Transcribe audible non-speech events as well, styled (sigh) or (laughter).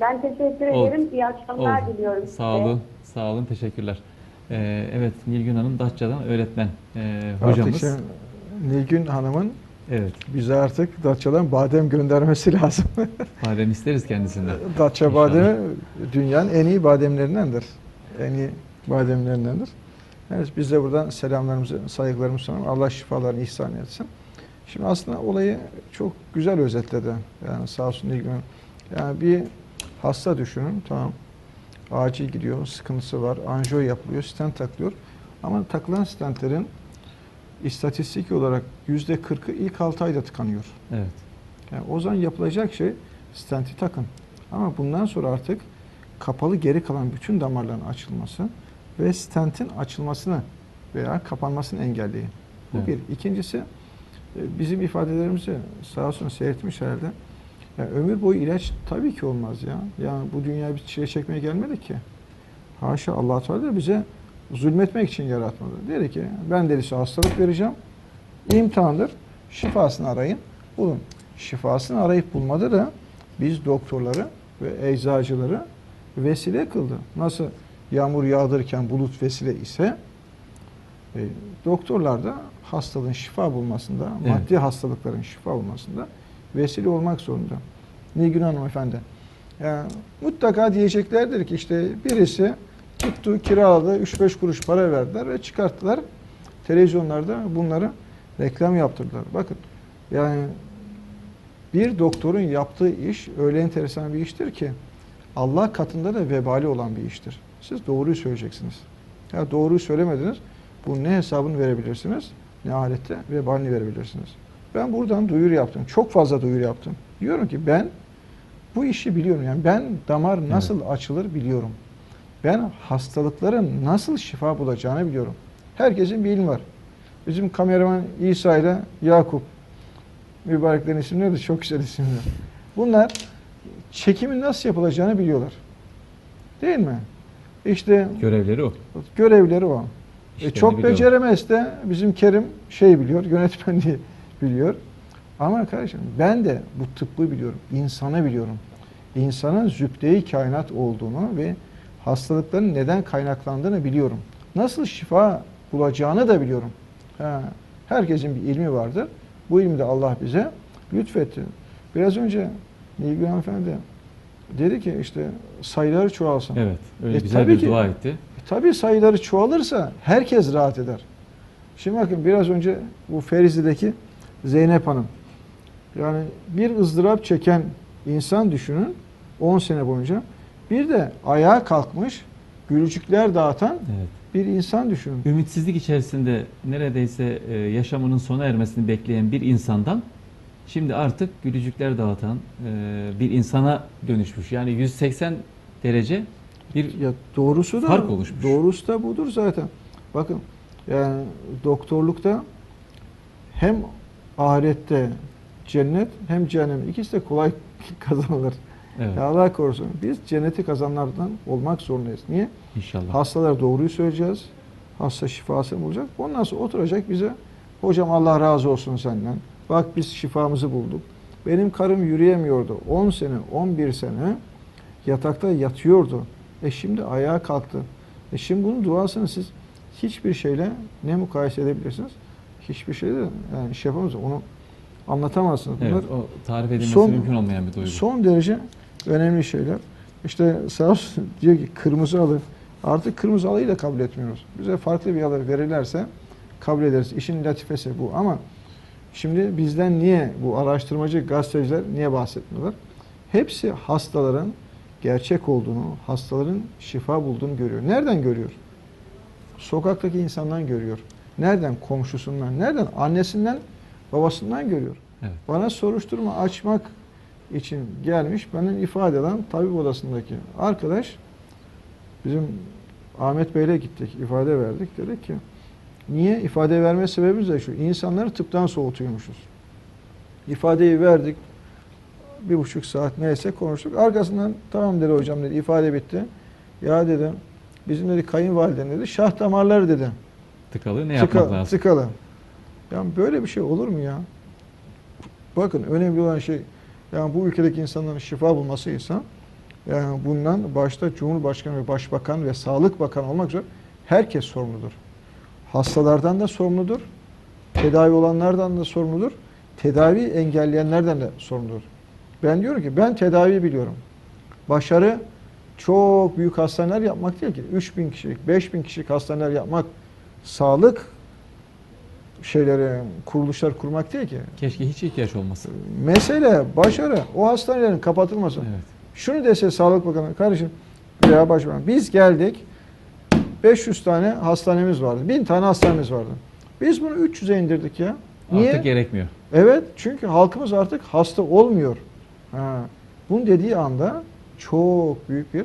Ben teşekkür Oldu. ederim. İyi akşamlar Oldu. diliyorum size. Sağ olun, sağ olun, teşekkürler. Ee, evet, Nilgün Hanım Datça'dan öğretmen ee, hocamız. Artık şimdi Nilgün Hanım'ın Evet, bize artık Datça'dan badem göndermesi (laughs) lazım. badem isteriz kendisinden. Datça İnşallah. bademi dünyanın en iyi bademlerindendir. En iyi bademlerindendir. Evet, biz de buradan selamlarımızı, saygılarımızı sunalım. Allah şifalarını ihsan etsin. Şimdi aslında olayı çok güzel özetledi. Yani sağ olsun Nilgün Hanım. Yani bir hasta düşünün, tamam. Acil gidiyor, sıkıntısı var, anjiyo yapılıyor, stent takılıyor. Ama takılan stentlerin istatistik olarak yüzde 40'ı ilk 6 ayda tıkanıyor. Evet, Yani o zaman yapılacak şey stenti takın. Ama bundan sonra artık kapalı geri kalan bütün damarların açılması ve stentin açılmasını veya kapanmasını engelleyin. Bu Evet. bir. İkincisi e, bizim ifadelerimizi sağ olsun seyretmiş herhalde. Yani ömür boyu ilaç tabii ki olmaz ya. Yani bu dünya bir çile çekmeye gelmedik ki. Haşa allah Teala da bize zulmetmek için yaratmadı. Dedi ki ben delisi hastalık vereceğim. İmtihandır. Şifasını arayın. Bulun. Şifasını arayıp bulmada da biz doktorları ve eczacıları vesile kıldı. Nasıl yağmur yağdırırken bulut vesile ise e, doktorlar da hastalığın şifa bulmasında, Evet. maddi hastalıkların şifa bulmasında vesile olmak zorunda. Nilgün Hanım efendi. Yani mutlaka diyeceklerdir ki işte birisi tuttu, kiraladı, 3-5 kuruş para verdiler ve çıkarttılar. Televizyonlarda bunları reklam yaptırdılar. Bakın yani bir doktorun yaptığı iş öyle enteresan bir iştir ki Allah katında da vebali olan bir iştir. Siz doğruyu söyleyeceksiniz. Ya doğruyu söylemediniz. Bunun ne hesabını verebilirsiniz ne ahirette vebalini verebilirsiniz. Ben buradan duyuru yaptım. Çok fazla duyuru yaptım. Diyorum ki ben bu işi biliyorum. Yani ben damar nasıl açılır biliyorum. Ben hastalıkların nasıl şifa bulacağını biliyorum. Herkesin bir ilmi var. Bizim kameraman İsa ile Yakup mübareklerin isimleri de çok güzel isimler. Bunlar çekimin nasıl yapılacağını biliyorlar. Değil mi? İşte görevleri o. görevleri o. E, çok beceremez de bizim Kerim şey biliyor, yönetmenliği biliyor. Ama kardeşim ben de bu tıbbı biliyorum, insanı biliyorum. İnsanın zübde-i kainat olduğunu ve hastalıkların neden kaynaklandığını biliyorum. Nasıl şifa bulacağını da biliyorum. Ha, herkesin bir ilmi vardır. Bu ilmi de Allah bize lütfetti. Biraz önce Nilgün Hanımefendi dedi ki işte sayıları çoğalsın. Evet, öyle E, güzel tabii bir ki. dua etti. E, Tabii sayıları çoğalırsa herkes rahat eder. Şimdi bakın biraz önce bu Ferizi'deki Zeynep Hanım. Yani bir ızdırap çeken insan düşünün 10 sene boyunca. Bir de ayağa kalkmış gülücükler dağıtan Evet. bir insan düşünün. Ümitsizlik içerisinde neredeyse e, yaşamının sona ermesini bekleyen bir insandan şimdi artık gülücükler dağıtan e, bir insana dönüşmüş. Yani 180 derece bir Ya doğrusu da Fark oluşmuş. doğrusu da budur zaten. Bakın yani doktorlukta hem ahirette cennet hem cehennem ikisi de kolay (laughs) kazanılır. evet, Ya Allah korusun. Biz cenneti kazanlardan olmak zorundayız. Niye? inşallah. Hastalara doğruyu söyleyeceğiz. Hasta şifasını bulacak. Ondan sonra oturacak bize hocam Allah razı olsun senden. Bak biz şifamızı bulduk. Benim karım yürüyemiyordu. 10 sene, 11 sene yatakta yatıyordu. E şimdi ayağa kalktı. E şimdi bunun duasını siz hiçbir şeyle ne mukayese edebilirsiniz? Hiçbir şeyle yani şey yapamazsınız. Onu anlatamazsınız. Bunlar Evet, o tarif edilmesi son- mümkün olmayan bir duygu. Son derece önemli şeyler. İşte sağ olsun (laughs) diyor ki kırmızı alı. Artık kırmızı alıyı da kabul etmiyoruz. Bize farklı bir alı verirlerse kabul ederiz. İşin latifesi bu ama şimdi bizden niye bu araştırmacı gazeteciler niye bahsetmiyorlar? Hepsi hastaların gerçek olduğunu, hastaların şifa bulduğunu görüyor. Nereden görüyor? Sokaktaki insandan görüyor. Nereden? Komşusundan. Nereden? Annesinden, babasından görüyor. Evet. Bana soruşturma açmak için gelmiş. Benim ifade eden tabip odasındaki arkadaş bizim Ahmet Bey'le gittik. ifade verdik. Dedik ki niye? ifade verme sebebimiz de şu. İnsanları tıptan soğutuyormuşuz. İfadeyi verdik. Bir buçuk saat neyse konuştuk. Arkasından tamam dedi hocam dedi. ifade bitti. Ya dedim bizim dedi kayınvaliden dedi şah damarları dedi. Tıkalı ne Tıka- yapmak lazım? Tıkalı. Yani böyle bir şey olur mu ya? Bakın önemli olan şey yani bu ülkedeki insanların şifa bulmasıysa Yani bundan başta Cumhurbaşkanı ve Başbakan ve Sağlık Bakanı olmak üzere herkes sorumludur. Hastalardan da sorumludur. Tedavi olanlardan da sorumludur. Tedavi engelleyenlerden de sorumludur. Ben diyorum ki ben tedavi biliyorum. Başarı çok büyük hastaneler yapmak değil ki. 3000 kişilik, 5000 kişilik hastaneler yapmak, sağlık şeyleri, kuruluşlar kurmak değil ki. Keşke hiç ihtiyaç olmasın. Mesele, başarı, o hastanelerin kapatılması. Evet. Şunu dese Sağlık Bakanı, kardeşim veya Başbakan, biz geldik, 500 tane hastanemiz vardı, 1000 tane hastanemiz vardı. Biz bunu 300'e indirdik ya. Niye? Artık gerekmiyor. Evet, çünkü halkımız artık hasta olmuyor. Ha. Bunu dediği anda çok büyük bir